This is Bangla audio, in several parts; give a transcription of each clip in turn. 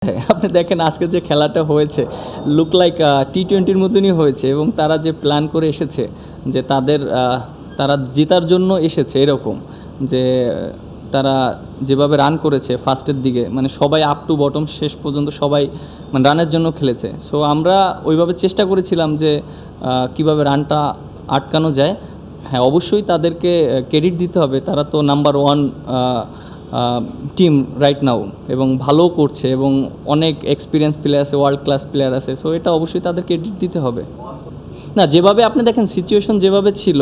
আপনি দেখেন আজকে যে খেলাটা হয়েছে লুক লাইক টি টোয়েন্টির মতনই হয়েছে এবং তারা যে প্ল্যান করে এসেছে, যে তাদের তারা জেতার জন্য এসেছে এরকম, যে তারা যেভাবে রান করেছে ফার্স্টের দিকে মানে সবাই আপ টু বটম শেষ পর্যন্ত সবাই মানে রানের জন্য খেলেছে। সো আমরা ওইভাবে চেষ্টা করেছিলাম যে কীভাবে রানটা আটকানো যায়। হ্যাঁ অবশ্যই তাদেরকে ক্রেডিট দিতে হবে। তারা তো number one team right now এবং ভালো করছে এবং অনেক এক্সপিরিয়েন্স প্লেয়ার আছে ওয়ার্ল্ড ক্লাস প্লেয়ার আছে সো এটা অবশ্যই তাদের ক্রেডিট দিতে হবে। না, যেভাবে আপনি দেখেন সিচুয়েশন যেভাবে ছিল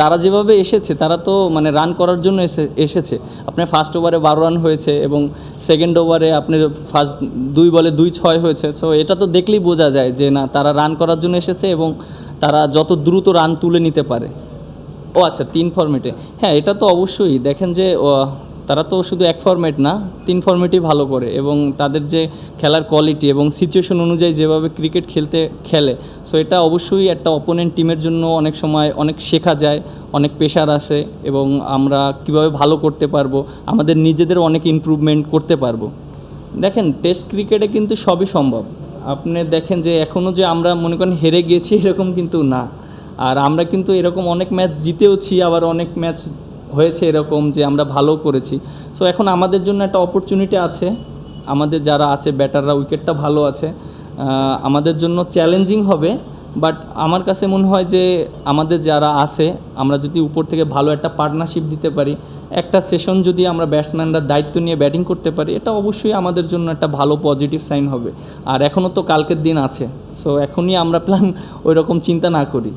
তারা যেভাবে এসেছে, তারা তো মানে রান করার জন্য এসে, এসেছে। আপনার ফার্স্ট ওভারে বারো রান হয়েছে এবং সেকেন্ড ওভারে আপনি ফার্স্ট দুই বলে দুই ছয় হয়েছে সো এটা তো দেখলেই বোঝা যায় যে না, তারা রান করার জন্য এসেছে এবং তারা যত দ্রুত রান তুলে নিতে পারে। ও আচ্ছা তিন ফর্মেটে হ্যাঁ এটা তো অবশ্যই। দেখেন যে তারা তো শুধু এক ফর্মেট না, তিন ফর্মেটই ভালো করে এবং তাদের যে খেলার কোয়ালিটি এবং সিচুয়েশন অনুযায়ী যেভাবে ক্রিকেট খেলতে খেলে সো এটা অবশ্যই একটা অপোনেন্ট টিমের জন্য অনেক সময় অনেক শেখা যায়, অনেক প্রেশার আসে এবং আমরা কীভাবে ভালো করতে পারব, আমাদের নিজেদের অনেক ইমপ্রুভমেন্ট করতে পারব। দেখেন টেস্ট ক্রিকেটে কিন্তু সবই সম্ভব। আপনি দেখেন যে এখনও যে আমরা মনে করেন হেরে গিয়েছি এরকম কিন্তু না। আর আমরা কিন্তু এরকম অনেক ম্যাচ জিতেওছি, আবার অনেক ম্যাচ হয়েছে এরকম যে আমরা ভালো করেছি। সো এখন আমাদের জন্য একটা অপরচুনিটি আছে। আমাদের যারা আছে ব্যাটাররা উইকেটটা ভালো আছে। আমাদের জন্য চ্যালেঞ্জিং হবে। বাট আমার কাছে মনে হয় যে আমাদের যারা আছে, আমরা যদি উপর থেকে ভালো একটা পার্টনারশিপ দিতে পারি, একটা সেশন যদি আমরা ব্যাটসম্যানরা দায়িত্ব নিয়ে ব্যাটিং করতে পারি, এটা অবশ্যই আমাদের জন্য একটা ভালো পজিটিভ সাইন হবে। আর এখনও তো কালকের দিন আছে। সো এখনই আমরা প্ল্যান ওই রকম চিন্তা না করি।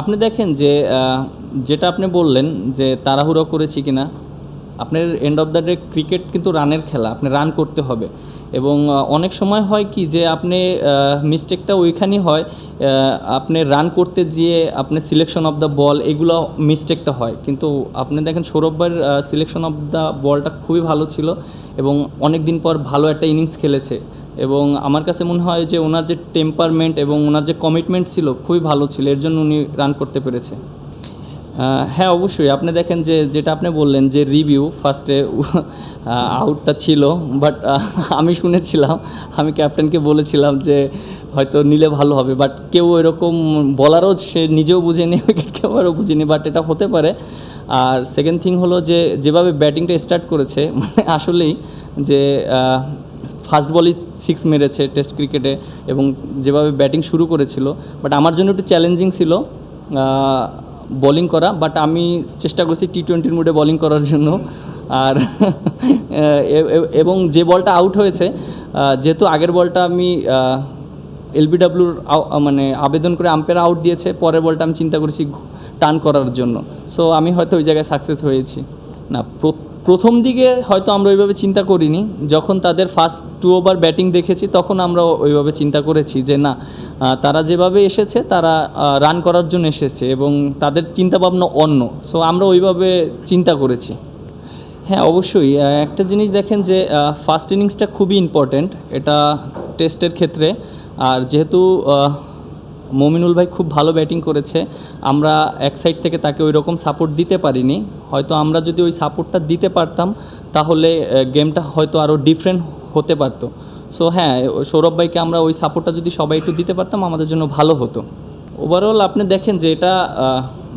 আপনি দেখেন যে যেটা আপনি বললেন যে তাড়াহুড়ো করেছি কিনা, আপনার end of the day cricket কিন্তু রানের খেলা, আপনি রান করতে হবে। এবং অনেক সময় হয় কি যে আপনি মিস্টেকটা ওইখানেই হয় আপনি রান করতে গিয়ে আপনি সিলেকশন অফ দ্য বল এগুলো মিস্টেকটা হয়। কিন্তু আপনি দেখেন সৌরভবার সিলেকশন অফ দ্য বলটা খুবই ভালো ছিল এবং অনেক দিন পর ভালো একটা ইনিংস খেলেছে। এবং আমার কাছে মনে হয় যে ওনার যে টেম্পারমেন্ট এবং ওনার যে কমিটমেন্ট ছিল খুবই ভালো ছিল, এর জন্য উনি রান করতে পেরেছে। হ্যাঁ অবশ্যই। আপনি দেখেন যে, যেটা আপনি বললেন যে রিভিউ ফার্স্টে আউটটা ছিল বাট আমি শুনেছিলাম, আমি ক্যাপ্টেনকে বলেছিলাম যে, হয়তো নিলে ভালো হবে বাট কেউ এরকম বলারও সে নিজেও বুঝেনি উইকেট কিপারও বুঝেনি বাট এটা হতে পারে। আর সেকেন্ড থিং হলো যে, যেভাবে ব্যাটিংটা স্টার্ট করেছে মানে আসলেই যে ফার্স্ট বলই সিক্স মেরেছে টেস্ট ক্রিকেটে এবং যেভাবে ব্যাটিং শুরু করেছিল বাট আমার জন্য একটু চ্যালেঞ্জিং ছিল বোলিং করা বাট আমি চেষ্টা করছি টি টোয়েন্টির মুডে বোলিং করার জন্য। আর এবং যে বলটা আউট হয়েছে যেহেতু আগের বলটা আমি এলবিডাব্লুর মানে আবেদন করে আম্পায়ার আউট দিয়েছে, পরের বলটা আমি চিন্তা করেছি টান করার জন্য। সো আমি হয়তো ওই জায়গায় সাকসেস হয়েছি। না প্র- প্রথম দিকে হয়তো আমরা ওইভাবে চিন্তা করিনি। যখন তাদের ফার্স্ট টু ওভার ব্যাটিং দেখেছি, তখন আমরা ওইভাবে চিন্তা করেছি যে না তারা যেভাবে এসেছে, তারা রান করার জন্য এসেছে এবং তাদের চিন্তাভাবনা অন্য। সো আমরা ওইভাবে চিন্তা করেছি। হ্যাঁ অবশ্যই একটা জিনিস দেখেন যে ফার্স্ট ইনিংসটা খুবই ইম্পর্ট্যান্ট এটা টেস্টের ক্ষেত্রে। আর যেহেতু মমিনুল ভাই খুব ভালো ব্যাটিং করেছে। আমরা এক সাইড থেকে তাকে ওই রকম সাপোর্ট দিতে পারিনি। হয়তো আমরা যদি ওই সাপোর্টটা দিতে পারতাম, তাহলে গেমটা হয়তো আরও ডিফারেন্ট হতে পারতো। সো হ্যাঁ সৌরভ ভাইকে আমরা ওই সাপোর্টটা যদি সবাই একটু দিতে পারতাম, আমাদের জন্য ভালো হতো। ওভারঅল আপনি দেখেন যে এটা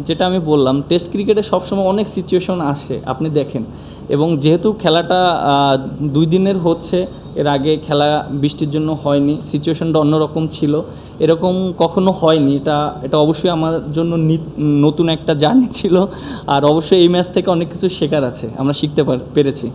যেটা আমি বললাম টেস্ট ক্রিকেটে সবসময় অনেক সিচুয়েশন আসে। আপনি দেখেন এবং যেহেতু খেলাটা দুই দিনের হচ্ছে, এর আগে খেলা বৃষ্টির জন্য হয়নি সিচুয়েশনটা অন্যরকম ছিল। এরকম কখনো হয়নি, এটা এটা অবশ্যই আমার জন্য নতুন একটা জার্নি ছিল। আর অবশ্যই এই ম্যাচ থেকে অনেক কিছু শেখার আছে, আমরা শিখতে পার- পেরেছি।